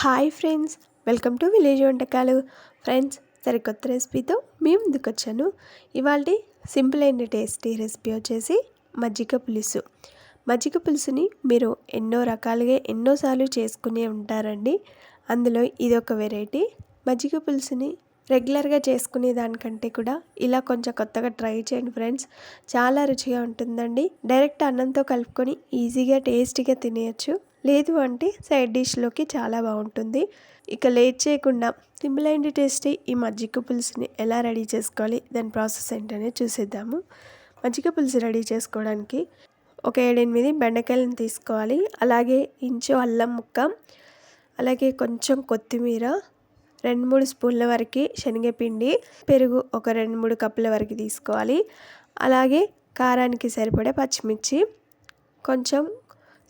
Hi friends welcome to village వంటకాలు. Friends సరికొత్త రెసిపీతో మేము ముందుకు వచ్చాను ఇవాళ సింపుల్ అండ్ టేస్టీ రెసిపీ వచ్చేసి మజ్జిగ పులుసు. మజ్జిగ పులుసుని మీరు ఎన్నో రకాలుగా ఎన్నోసార్లు చేసుకునే ఉంటారండి. అందులో ఇది ఒక వెరైటీ మజ్జిగ పులుసుని రెగ్యులర్గా చేసుకునే దానికంటే కూడా ఇలా కొంచెం కొత్తగా ట్రై చేయండి ఫ్రెండ్స్. చాలా రుచిగా ఉంటుందండి. డైరెక్ట్ అన్నంతో కలుపుకొని ఈజీగా టేస్టీగా తినేయచ్చు. లేదు అంటే సైడ్ డిష్లోకి చాలా బాగుంటుంది. ఇక లేట్ చేయకుండా సింపుల్ అండ్ టేస్టీ ఈ మజ్జిగ పులుసుని ఎలా రెడీ చేసుకోవాలి దాని ప్రాసెస్ ఏంటనే చూసేద్దాము. మజ్జిగ పులుసు రెడీ చేసుకోవడానికి ఒక ఏడెనిమిది బెండకాయలను తీసుకోవాలి. అలాగే ఇంచు అల్లం ముక్క అలాగే కొంచెం కొత్తిమీర రెండు మూడు స్పూన్ల వరకు శనగపిండి పెరుగు ఒక రెండు మూడు కప్పుల వరకు తీసుకోవాలి. అలాగే కారానికి సరిపడే పచ్చిమిర్చి కొంచెం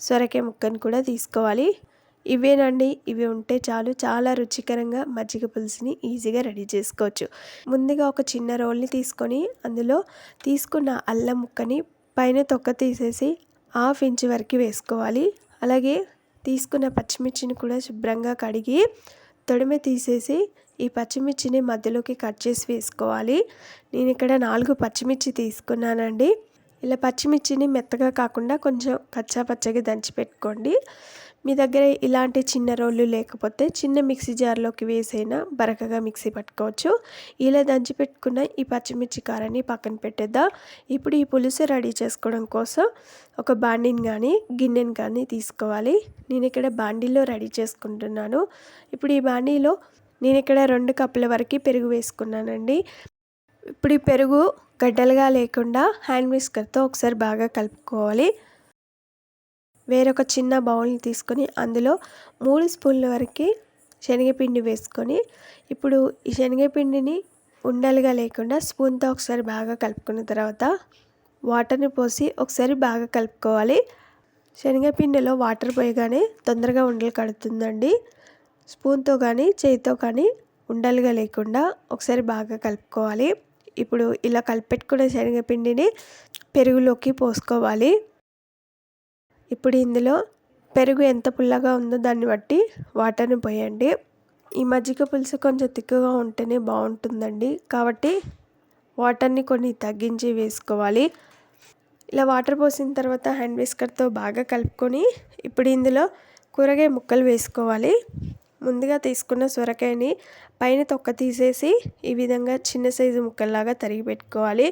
సొరకాయ ముక్కను కూడా తీసుకోవాలి. ఇవేనండి ఇవి ఉంటే చాలు. చాలా రుచికరంగా మజ్జిగ పులుసుని ఈజీగా రెడీ చేసుకోవచ్చు. ముందుగా ఒక చిన్న రోల్ని తీసుకొని అందులో తీసుకున్న అల్లం ముక్కని పైన తొక్క తీసేసి హాఫ్ ఇంచ్ వరకు వేసుకోవాలి. అలాగే తీసుకున్న పచ్చిమిర్చిని కూడా శుభ్రంగా కడిగి తొడిమి తీసేసి ఈ పచ్చిమిర్చిని మధ్యలోకి కట్ చేసి వేసుకోవాలి. నేను ఇక్కడ నాలుగు పచ్చిమిర్చి తీసుకున్నానండి. ఇలా పచ్చిమిర్చిని మెత్తగా కాకుండా కొంచెం కచ్చా పచ్చగా దంచి పెట్టుకోండి మీ దగ్గర ఇలాంటి చిన్న రోళ్ళు లేకపోతే చిన్న మిక్సీ జార్లోకి వేసైనా బరకగా మిక్సీ పట్టుకోవచ్చు. ఇలా దంచి పెట్టుకున్న ఈ పచ్చిమిర్చి కారాన్ని పక్కన పెట్టేద్దాం. ఇప్పుడు ఈ పులుసు రెడీ చేసుకోవడం కోసం ఒక బాండిని కానీ గిన్నెని కానీ తీసుకోవాలి. నేను ఇక్కడ బాండీలో రెడీ చేసుకుంటున్నాను. ఇప్పుడు ఈ బాండీలో నేను ఇక్కడ రెండు కప్పుల వరకు పెరుగు వేసుకున్నానండి. ఇప్పుడు ఈ పెరుగు గడ్డలుగా లేకుండా హ్యాండ్ విస్కర్తో ఒకసారి బాగా కలుపుకోవాలి. వేరొక చిన్న బౌల్ని తీసుకొని అందులో మూడు స్పూన్ల వరకు శనగపిండి వేసుకొని ఇప్పుడు ఈ శనగపిండిని ఉండలుగా లేకుండా స్పూన్తో ఒకసారి బాగా కలుపుకున్న తర్వాత వాటర్ని పోసి ఒకసారి బాగా కలుపుకోవాలి. శనగపిండిలో వాటర్ పోయగానే తొందరగా ఉండలు కడుతుందండి. స్పూన్తో కానీ చేతితో కానీ ఉండలుగా లేకుండా ఒకసారి బాగా కలుపుకోవాలి. ఇప్పుడు ఇలా కలిపెట్టుకున్న శనగపిండిని పెరుగులోకి పోసుకోవాలి. ఇప్పుడు ఇందులో పెరుగు ఎంత పుల్లగా ఉందో దాన్ని బట్టి వాటర్ని పోయండి. ఈ మజ్జిగ పులుసు కొంచెం తిక్కుగా ఉంటేనే బాగుంటుందండి. కాబట్టి వాటర్ని కొన్ని తగ్గించి వేసుకోవాలి. ఇలా వాటర్ పోసిన తర్వాత హ్యాండ్ విస్కర్తో బాగా కలుపుకొని ఇప్పుడు ఇందులో కూరగాయ ముక్కలు వేసుకోవాలి. ముందుగా తీసుకున్న సొరకాయని పైన తొక్క తీసేసి ఈ విధంగా చిన్న సైజు ముక్కల్లాగా తరిగి పెట్టుకోవాలి.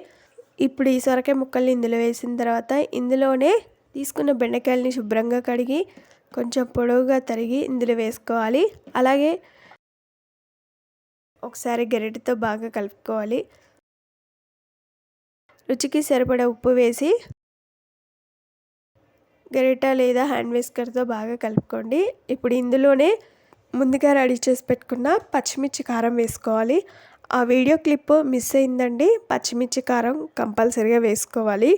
ఇప్పుడు ఈ సొరకాయ ముక్కల్ని ఇందులో వేసిన తర్వాత ఇందులోనే తీసుకున్న బెండకాయలని శుభ్రంగా కడిగి కొంచెం పొడవుగా తరిగి ఇందులో వేసుకోవాలి. అలాగే ఒకసారి గరిటెతో బాగా కలుపుకోవాలి. రుచికి సరిపడా ఉప్పు వేసి గరిట లేదా హ్యాండ్ విస్కర్తో బాగా కలుపుకోండి. ఇప్పుడు ఇందులోనే ముందుగా రెడీ చేసి పెట్టుకున్న పచ్చిమిర్చి కారం వేసుకోవాలి. ఆ వీడియో క్లిప్ మిస్ అయిందండి. పచ్చిమిర్చి కారం కంపల్సరీగా వేసుకోవాలి.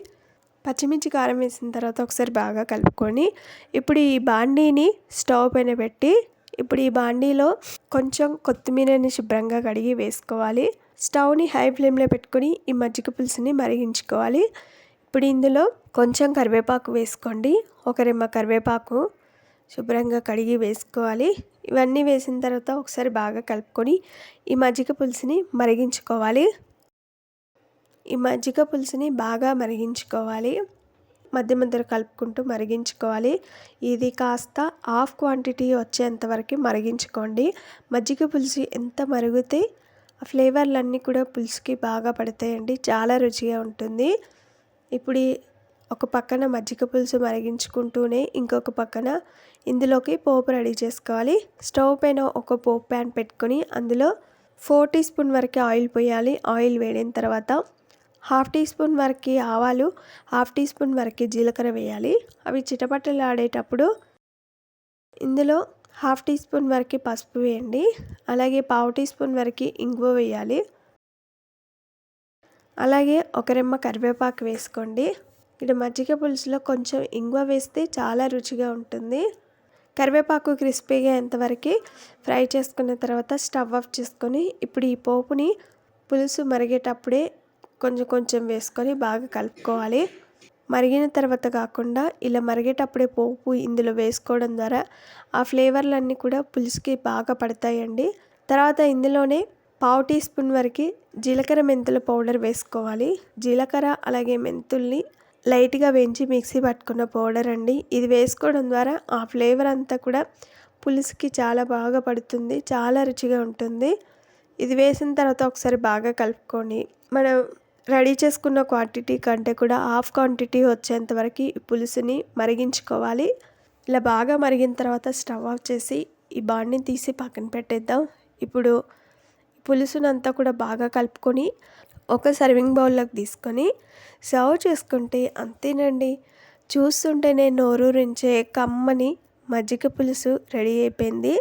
పచ్చిమిర్చి కారం వేసిన తర్వాత ఒకసారి బాగా కలుపుకొని ఇప్పుడు ఈ బాండీని స్టవ్ పైన పెట్టి ఇప్పుడు ఈ బాండీలో కొంచెం కొత్తిమీరని శుభ్రంగా కడిగి వేసుకోవాలి. స్టవ్ని హై ఫ్లేమ్లో పెట్టుకొని ఈ మజ్జిగ పులుసుని మరిగించుకోవాలి. ఇప్పుడు ఇందులో కొంచెం కరివేపాకు వేసుకోండి. ఒక రెమ్మ కరివేపాకు శుభ్రంగా కడిగి వేసుకోవాలి. ఇవన్నీ వేసిన తర్వాత ఒకసారి బాగా కలుపుకొని ఈ మజ్జిగ పులుసుని మరిగించుకోవాలి. ఈ మజ్జిగ పులుసుని బాగా మరిగించుకోవాలి. మధ్య మధ్యలో కలుపుకుంటూ మరిగించుకోవాలి. ఇది కాస్త హాఫ్ క్వాంటిటీ వచ్చేంత వరకు మరిగించుకోండి. మజ్జిగ పులుసు ఎంత మరిగితే ఆ ఫ్లేవర్లన్నీ కూడా పులుసుకి బాగా పడతాయండి. చాలా రుచిగా ఉంటుంది. ఇప్పుడు ఒక పక్కన మజ్జిగ పులుసు మరిగించుకుంటూనే ఇంకొక పక్కన ఇందులోకి పోపు రెడీ చేసుకోవాలి. స్టవ్ పైన ఒక పోపు ప్యాన్ పెట్టుకొని అందులో ఫోర్ టీ స్పూన్ వరకు ఆయిల్ పోయాలి. ఆయిల్ వేడిన తర్వాత హాఫ్ టీ స్పూన్ వరకు ఆవాలు హాఫ్ టీ స్పూన్ వరకు జీలకర్ర వేయాలి. అవి చిటపట్టలు ఆడేటప్పుడు ఇందులో హాఫ్ టీ స్పూన్ వరకు పసుపు వేయండి. అలాగే పావు టీ స్పూన్ వరకు ఇంగువ వేయాలి. అలాగే ఒక రెమ్మ కరివేపాకు వేసుకోండి. ఇక్కడ మజ్జిగ పులుసులో కొంచెం ఇంగువ వేస్తే చాలా రుచిగా ఉంటుంది. కరివేపాకు క్రిస్పీగా ఎంతవరకు ఫ్రై చేసుకున్న తర్వాత స్టవ్ ఆఫ్ చేసుకొని ఇప్పుడు ఈ పోపుని పులుసు మరిగేటప్పుడే కొంచెం కొంచెం వేసుకొని బాగా కలుపుకోవాలి. మరిగిన తర్వాత కాకుండా ఇలా మరిగేటప్పుడే పోపు ఇందులో వేసుకోవడం ద్వారా ఆ ఫ్లేవర్లన్నీ కూడా పులుసుకి బాగా పడతాయండి. తర్వాత ఇందులోనే పావు టీ స్పూన్ వరకు జీలకర్ర మెంతుల పౌడర్ వేసుకోవాలి. జీలకర్ర అలాగే మెంతుల్ని లైట్గా వేయించి మిక్సీ పట్టుకున్న పౌడర్ అండి. ఇది వేసుకోవడం ద్వారా ఆ ఫ్లేవర్ అంతా కూడా పులుసుకి చాలా బాగా పడుతుంది చాలా రుచిగా ఉంటుంది. ఇది వేసిన తర్వాత ఒకసారి బాగా కలుపుకొని మనం రెడీ చేసుకున్న క్వాంటిటీ కంటే కూడా హాఫ్ క్వాంటిటీ వచ్చేంత వరకు ఈ పులుసుని మరిగించుకోవాలి. ఇలా బాగా మరిగిన తర్వాత స్టవ్ ఆఫ్ చేసి ఈ బాండ్ని తీసి పక్కన పెట్టేద్దాం. ఇప్పుడు పులుసునంతా కూడా బాగా కలుపుకొని ఒక సర్వింగ్ బౌల్లోకి తీసుకొని సర్వ్ చేసుకుంటే అంతేనండి. చూస్తుంటేనే నోరూరించే కమ్మని మజ్జిగ పులుసు రెడీ అయిపోయింది.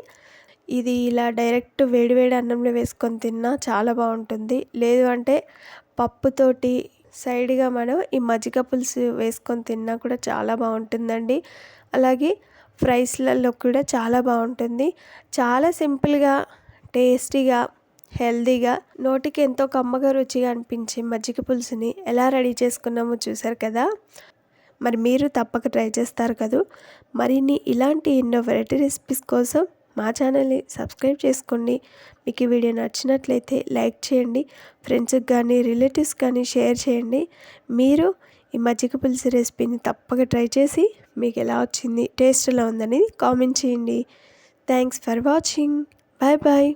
ఇది ఇలా డైరెక్ట్ వేడివేడి అన్నంలో వేసుకొని తిన్నా చాలా బాగుంటుంది. లేదు అంటే పప్పుతోటి సైడ్గా మనం ఈ మజ్జిగ పులుసు వేసుకొని తిన్నా కూడా చాలా బాగుంటుందండి. అలాగే ఫ్రైస్లలో కూడా చాలా బాగుంటుంది. చాలా సింపుల్గా టేస్టీగా హెల్దీగా నోటికి ఎంతో కమ్మగా రుచిగా అనిపించే మజ్జిగ పులుసుని ఎలా రెడీ చేసుకున్నామో చూసారు కదా? మరి మీరు తప్పక ట్రై చేస్తారు కదా? మరిన్ని ఇలాంటి ఎన్నో వెరైటీ రెసిపీస్ కోసం మా ఛానల్ని సబ్స్క్రైబ్ చేసుకోండి. మీకు ఈ వీడియో నచ్చినట్లయితే లైక్ చేయండి. ఫ్రెండ్స్కి కానీ రిలేటివ్స్ కానీ షేర్ చేయండి. మీరు ఈ మజ్జిగ పులుసు రెసిపీని తప్పక ట్రై చేసి మీకు ఎలా వచ్చింది టేస్ట్ ఎలా ఉందని కామెంట్ చేయండి. Thanks for watching. Bye bye.